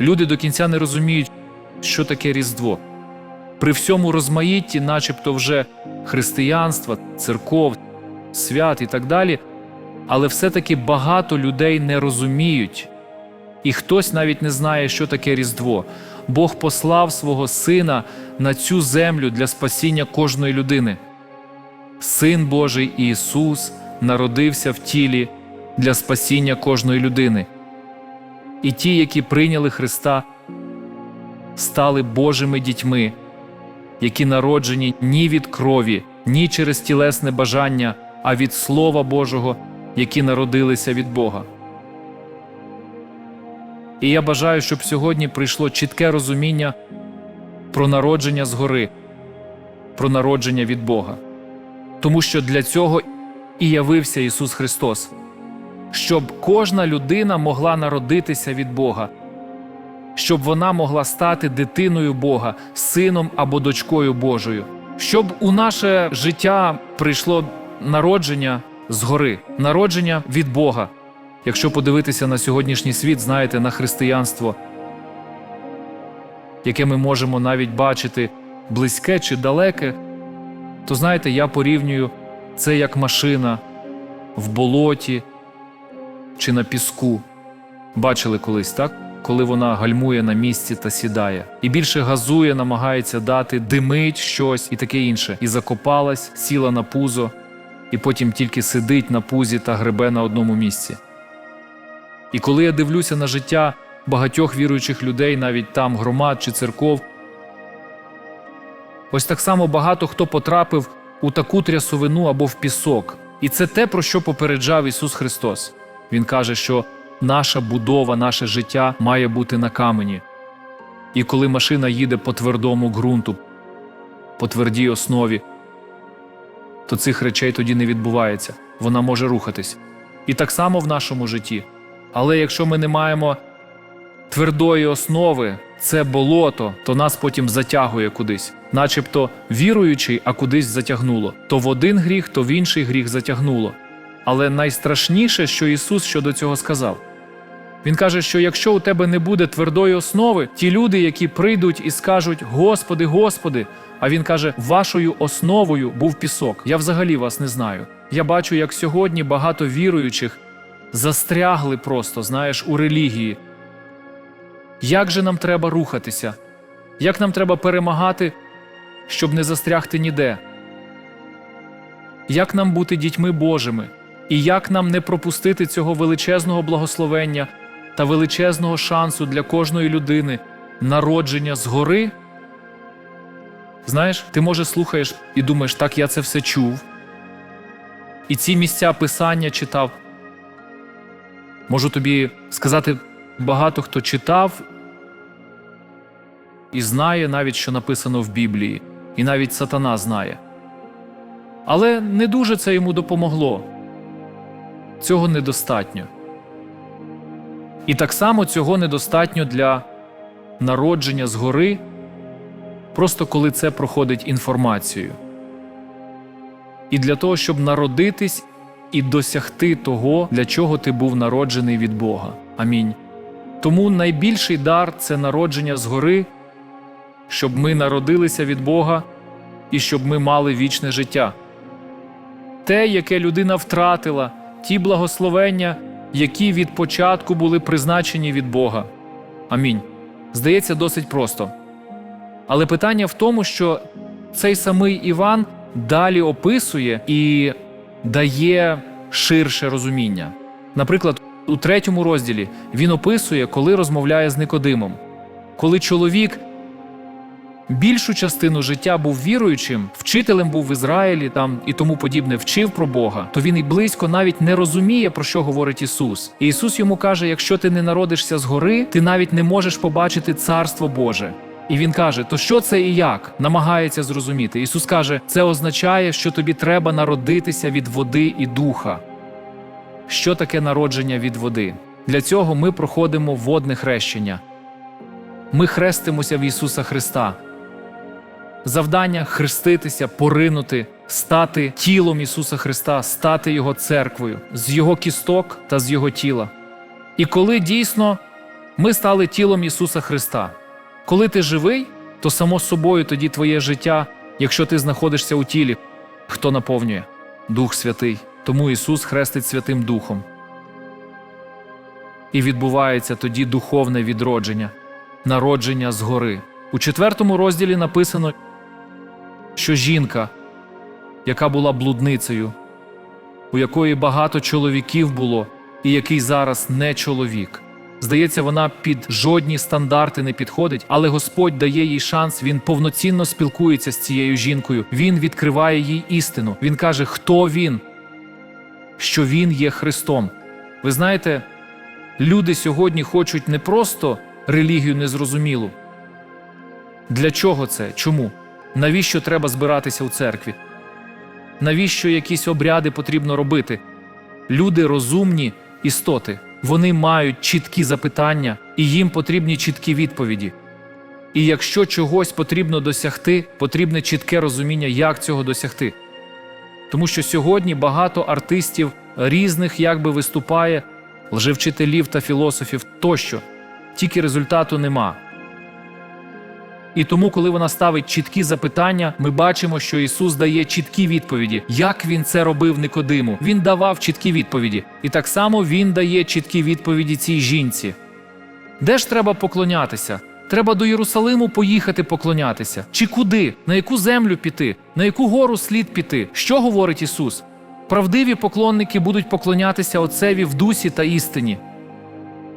Люди до кінця не розуміють, що таке Різдво. При всьому розмаїтті, начебто вже християнства, церков, свят і так далі, але все-таки багато людей не розуміють, і хтось навіть не знає, що таке Різдво. Бог послав свого Сина на цю землю для спасіння кожної людини. Син Божий Ісус народився в тілі для спасіння кожної людини. І ті, які прийняли Христа, стали Божими дітьми, які народжені ні від крові, ні через тілесне бажання, а від Слова Божого, які народилися від Бога. І я бажаю, щоб сьогодні прийшло чітке розуміння про народження згори, про народження від Бога. Тому що для цього і явився Ісус Христос, щоб кожна людина могла народитися від Бога, щоб вона могла стати дитиною Бога, сином або дочкою Божою, щоб у наше життя прийшло народження згори, народження від Бога. Якщо подивитися на сьогоднішній світ, знаєте, на християнство, яке ми можемо навіть бачити близьке чи далеке, то знаєте, я порівнюю це як машина в болоті чи на піску. Бачили колись, так? Коли вона гальмує на місці та сідає, і більше газує, намагається дати, димить щось і таке інше, і закопалась, сіла на пузо, і потім тільки сидить на пузі та гребе на одному місці. І коли я дивлюся на життя багатьох віруючих людей, навіть там громад чи церков, ось так само багато хто потрапив у таку трясовину або в пісок. І це те, про що попереджав Ісус Христос. Він каже, що наша будова, наше життя має бути на камені. І коли машина їде по твердому ґрунту, по твердій основі, то цих речей тоді не відбувається. Вона може рухатись. І так само в нашому житті. Але якщо ми не маємо твердої основи, це болото, то нас потім затягує кудись, начебто віруючий, а кудись затягнуло. То в один гріх, то в інший гріх затягнуло. Але найстрашніше, що Ісус щодо цього сказав. Він каже, що якщо у тебе не буде твердої основи, ті люди, які прийдуть і скажуть Господи, Господи, а він каже, вашою основою був пісок. Я взагалі вас не знаю. Я бачу, як сьогодні багато віруючих застрягли просто, знаєш, у релігії. Як же нам треба рухатися? Як нам треба перемагати, щоб не застрягти ніде? Як нам бути дітьми Божими? І як нам не пропустити цього величезного благословення та величезного шансу для кожної людини народження згори? Знаєш, ти може слухаєш і думаєш, так я це все чув. І ці місця писання читав. Можу тобі сказати, багато хто читав і знає навіть, що написано в Біблії, і навіть сатана знає. Але не дуже це йому допомогло. Цього недостатньо. І так само цього недостатньо для народження згори, просто коли це проходить інформацію. І для того, щоб народитись і досягти того, для чого ти був народжений від Бога. Амінь. Тому найбільший дар це народження згори, щоб ми народилися від Бога і щоб ми мали вічне життя. Те, яке людина втратила, ті благословення, які від початку були призначені від Бога. Амінь. Здається, досить просто. Але питання в тому, що цей самий Іван далі описує і дає ширше розуміння. Наприклад, у третьому розділі він описує, коли розмовляє з Никодимом, коли чоловік більшу частину життя був віруючим, вчителем був в Ізраїлі там і тому подібне, вчив про Бога, то він і близько навіть не розуміє, про що говорить Ісус. І Ісус йому каже: якщо ти не народишся згори, ти навіть не можеш побачити Царство Боже. І він каже: То що це і як? Намагається зрозуміти. Ісус каже, це означає, що тобі треба народитися від води і духа. Що таке народження від води? Для цього ми проходимо водне хрещення. Ми хрестимося в Ісуса Христа. Завдання хреститися, поринути, стати тілом Ісуса Христа, стати Його церквою, з Його кісток та з Його тіла. І коли дійсно Ми стали тілом Ісуса Христа. Коли ти живий, то само собою тоді твоє життя, якщо ти знаходишся у тілі, хто наповнює? Дух Святий. Тому Ісус хрестить Святим Духом. І відбувається тоді духовне відродження, народження згори. У четвертому розділі написано, що жінка, яка була блудницею, у якої багато чоловіків було, і який зараз не чоловік. Здається, вона під жодні стандарти не підходить, але Господь дає їй шанс. Він повноцінно спілкується з цією жінкою. Він відкриває їй істину. Він каже, хто він, що він є Христом. Ви знаєте, люди сьогодні хочуть не просто релігію незрозумілу. Для чого це? Чому? Навіщо треба збиратися у церкві? Навіщо якісь обряди потрібно робити? Люди розумні істоти, вони мають чіткі запитання, і їм потрібні чіткі відповіді. І якщо чогось потрібно досягти, потрібне чітке розуміння, як цього досягти. Тому що сьогодні багато артистів різних якби виступає, лжевчителів та філософів тощо, тільки результату нема. І тому, коли вона ставить чіткі запитання, ми бачимо, що Ісус дає чіткі відповіді, як Він це робив Никодиму. Він давав чіткі відповіді. І так само Він дає чіткі відповіді цій жінці. Де ж треба поклонятися? Треба до Єрусалиму поїхати поклонятися. Чи куди? На яку землю піти? На яку гору слід піти? Що говорить Ісус? Правдиві поклонники будуть поклонятися Отцеві в дусі та істині.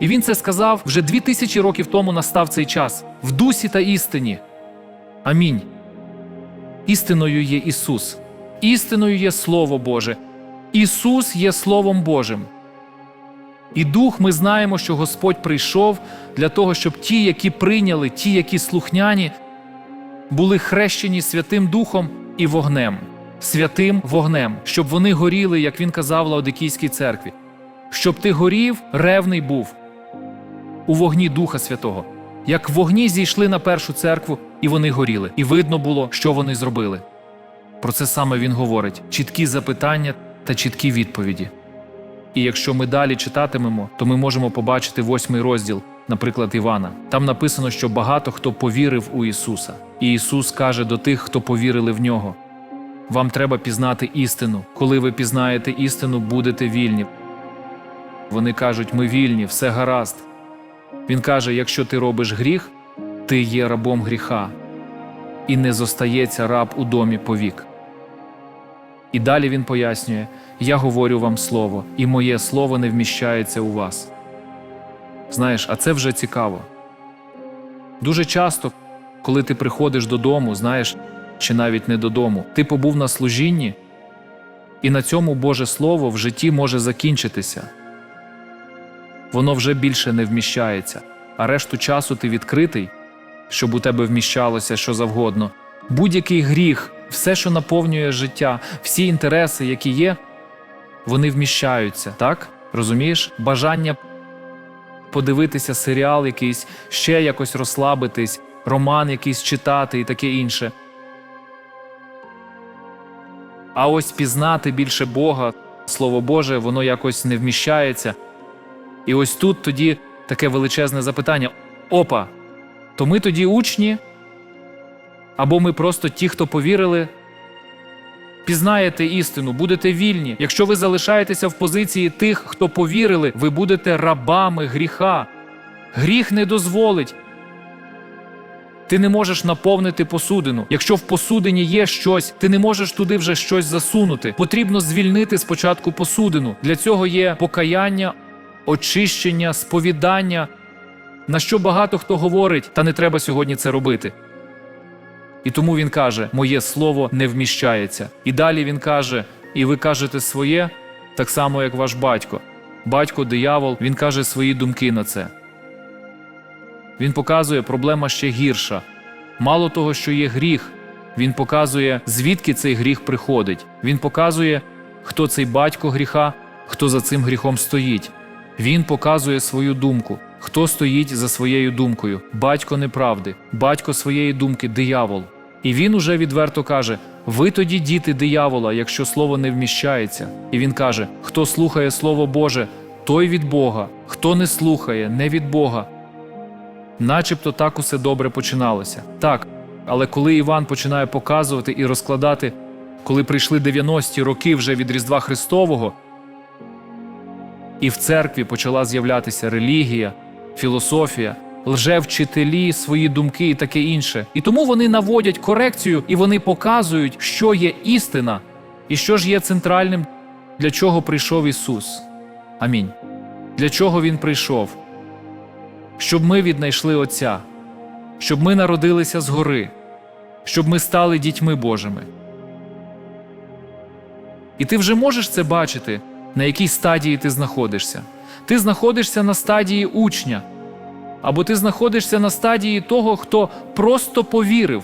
І він це сказав вже дві тисячі років тому настав цей час в дусі та істині. Амінь. Істиною є Ісус, істиною є Слово Боже. Ісус є Словом Божим. І Дух ми знаємо, що Господь прийшов для того, щоб ті, які прийняли, ті, які слухняні, були хрещені Святим Духом і вогнем, святим вогнем, щоб вони горіли, як він казав Лаодикійській церкві, щоб ти горів, ревний був у вогні Духа Святого. Як вогні зійшли на першу церкву, і вони горіли, і видно було, що вони зробили. Про це саме він говорить: чіткі запитання та чіткі відповіді. І якщо ми далі читатимемо, то ми можемо побачити восьмий розділ, наприклад, Івана. Там написано, що багато хто повірив у Ісуса, і Ісус каже до тих, хто повірили в нього: Вам треба пізнати істину. Коли ви пізнаєте істину, будете вільні. Вони кажуть, ми вільні, все гаразд. Він каже: якщо ти робиш гріх, ти є рабом гріха, і не зостається раб у домі повік. І далі він пояснює: Я говорю вам слово, і моє слово не вміщається у вас. Знаєш, а це вже цікаво. Дуже часто, коли ти приходиш додому, знаєш, чи навіть не додому, ти побув на служінні, і на цьому Боже Слово в житті може закінчитися. Воно вже більше не вміщається, а решту часу ти відкритий, щоб у тебе вміщалося що завгодно. Будь-який гріх, все, що наповнює життя, всі інтереси, які є, вони вміщаються, так? Розумієш? Бажання подивитися серіал якийсь, ще якось розслабитись, роман якийсь читати і таке інше. А ось пізнати більше Бога, Слово Боже, воно якось не вміщається. І ось тут тоді таке величезне запитання: опа, то ми тоді учні? Або ми просто ті, хто повірили? Пізнаєте істину, будете вільні. Якщо ви залишаєтеся в позиції тих, хто повірили, ви будете рабами гріха. Гріх не дозволить. Ти не можеш наповнити посудину. Якщо в посудині є щось, ти не можеш туди вже щось засунути. Потрібно звільнити спочатку посудину. Для цього є покаяння, очищення, сповідання, на що багато хто говорить, та не треба сьогодні це робити. І тому він каже: Моє слово не вміщається. І далі він каже: І ви кажете своє, так само, як ваш батько. Батько, диявол, він каже свої думки на це. Він показує, проблема ще гірша. Мало того, що є гріх, він показує, звідки цей гріх приходить. Він показує, хто цей батько гріха, хто за цим гріхом стоїть. Він показує свою думку, хто стоїть за своєю думкою. Батько неправди, батько своєї думки диявол. І він уже відверто каже: Ви тоді діти диявола, якщо слово не вміщається. І він каже: Хто слухає Слово Боже, той від Бога, хто не слухає, не від Бога. начебто так усе добре починалося. Так, але коли Іван починає показувати і розкладати, коли прийшли 90-ті роки вже від Різдва Христового, і в церкві почала з'являтися релігія, філософія, лжевчителі, свої думки і таке інше. І тому вони наводять корекцію і вони показують, що є істина і що ж є центральним, для чого прийшов Ісус. Амінь. Для чого Він прийшов? Щоб ми віднайшли Отця, щоб ми народилися згори, щоб ми стали дітьми Божими. І ти вже можеш це бачити, на якій стадії ти знаходишся. Ти знаходишся на стадії учня, або ти знаходишся на стадії того, хто просто повірив.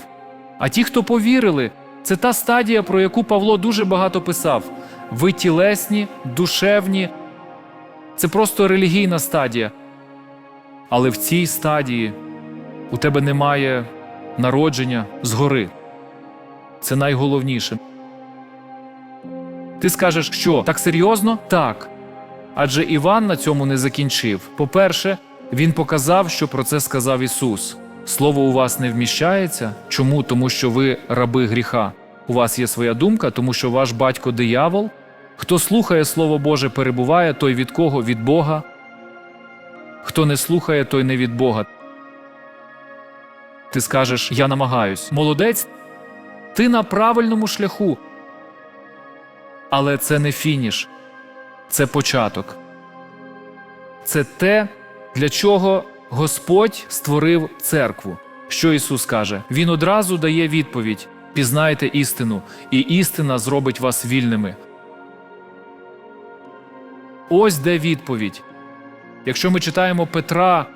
А ті, хто повірили, це та стадія, про яку Павло дуже багато писав: ви тілесні, душевні, це просто релігійна стадія. Але в цій стадії у тебе немає народження згори. Це найголовніше. Ти скажеш, що так серйозно? Так. Адже Іван на цьому не закінчив. По-перше, він показав, що про це сказав Ісус. Слово у вас не вміщається. Чому? Тому що ви раби гріха. У вас є своя думка, тому що ваш батько диявол. Хто слухає Слово Боже, перебуває, той від кого? Від Бога. Хто не слухає, той не від Бога. Ти скажеш, я намагаюсь. Молодець, ти на правильному шляху. Але це не фініш, це початок. Це те, для чого Господь створив церкву. Що Ісус каже? Він одразу дає відповідь: пізнайте істину, і істина зробить вас вільними. Ось де відповідь. Якщо ми читаємо Петра,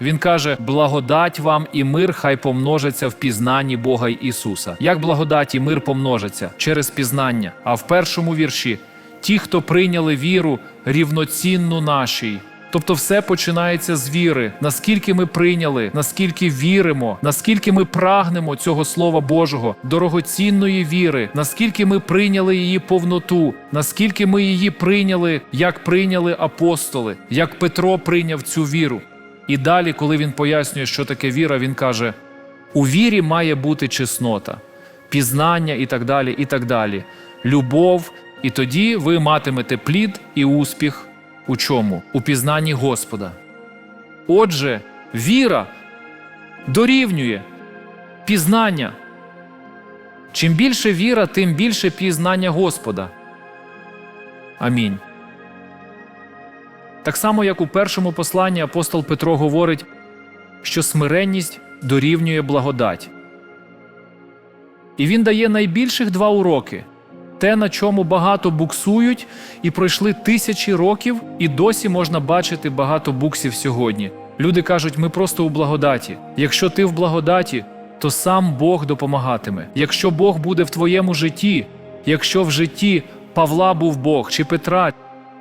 він каже: благодать вам і мир хай помножаться в пізнанні Бога Ісуса. Як благодать і мир помножаться через пізнання. А в першому вірші ті, хто прийняли віру, рівноцінну нашій. Тобто все починається з віри, наскільки ми прийняли, наскільки віримо, наскільки ми прагнемо цього Слова Божого, дорогоцінної віри, наскільки ми прийняли її повноту, наскільки ми її прийняли, як прийняли апостоли, як Петро прийняв цю віру. І далі, коли він пояснює, що таке віра, він каже: у вірі має бути чеснота, пізнання і так далі, і так далі, любов, і тоді ви матимете плід і успіх. У чому? У пізнанні Господа. Отже, віра дорівнює пізнання. Чим більше віра, тим більше пізнання Господа. Амінь. Так само, як у першому посланні апостол Петро говорить, що смиренність дорівнює благодать. І він дає найбільших два уроки те, на чому багато буксують, і пройшли тисячі років, і досі можна бачити багато буксів сьогодні. Люди кажуть, ми просто у благодаті. Якщо ти в благодаті, то сам Бог допомагатиме. Якщо Бог буде в твоєму житті, якщо в житті Павла був Бог чи Петра,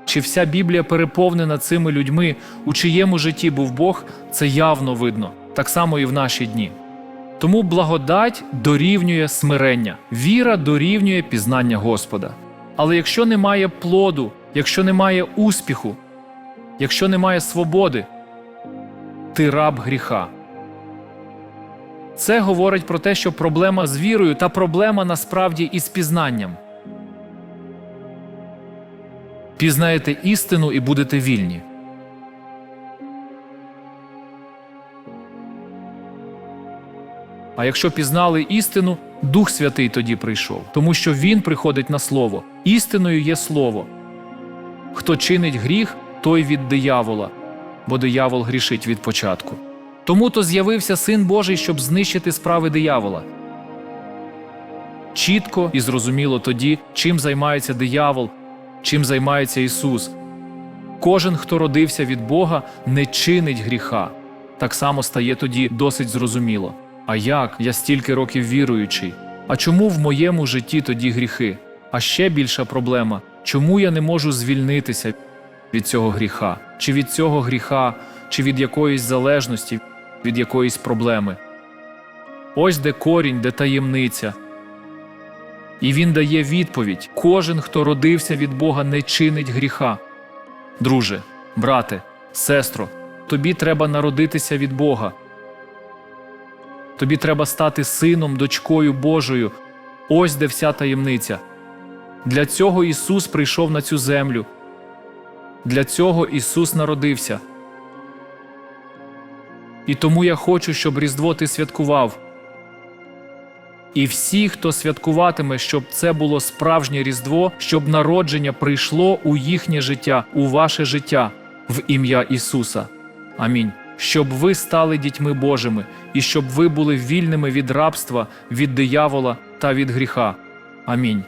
чи вся Біблія переповнена цими людьми, у чиєму житті був Бог, це явно видно, так само і в наші дні. Тому благодать дорівнює смирення, віра дорівнює пізнання Господа. Але якщо немає плоду, якщо немає успіху, якщо немає свободи, ти раб гріха. Це говорить про те, що проблема з вірою та проблема насправді із пізнанням. Пізнаєте істину і будете вільні. А якщо пізнали істину, Дух Святий тоді прийшов, тому що Він приходить на слово. Істиною є слово. Хто чинить гріх, той від диявола, бо диявол грішить від початку. Тому то з'явився Син Божий, щоб знищити справи диявола. Чітко і зрозуміло тоді, чим займається диявол, чим займається Ісус. Кожен, хто родився від Бога, не чинить гріха. Так само стає тоді досить зрозуміло. А як я стільки років віруючий? А чому в моєму житті тоді гріхи? А ще більша проблема чому я не можу звільнитися від цього гріха, чи від цього гріха, чи від якоїсь залежності, від якоїсь проблеми? Ось де корінь, де таємниця. І він дає відповідь: кожен, хто родився від Бога, не чинить гріха. Друже, брате, сестро, тобі треба народитися від Бога. Тобі треба стати сином, дочкою Божою. Ось де вся таємниця. Для цього Ісус прийшов на цю землю. Для цього Ісус народився. І тому я хочу, щоб Різдво ти святкував. І всі, хто святкуватиме, щоб це було справжнє Різдво, щоб народження прийшло у їхнє життя, у ваше життя, в ім'я Ісуса. Амінь. Щоб ви стали дітьми Божими, і щоб ви були вільними від рабства, від диявола та від гріха. Амінь.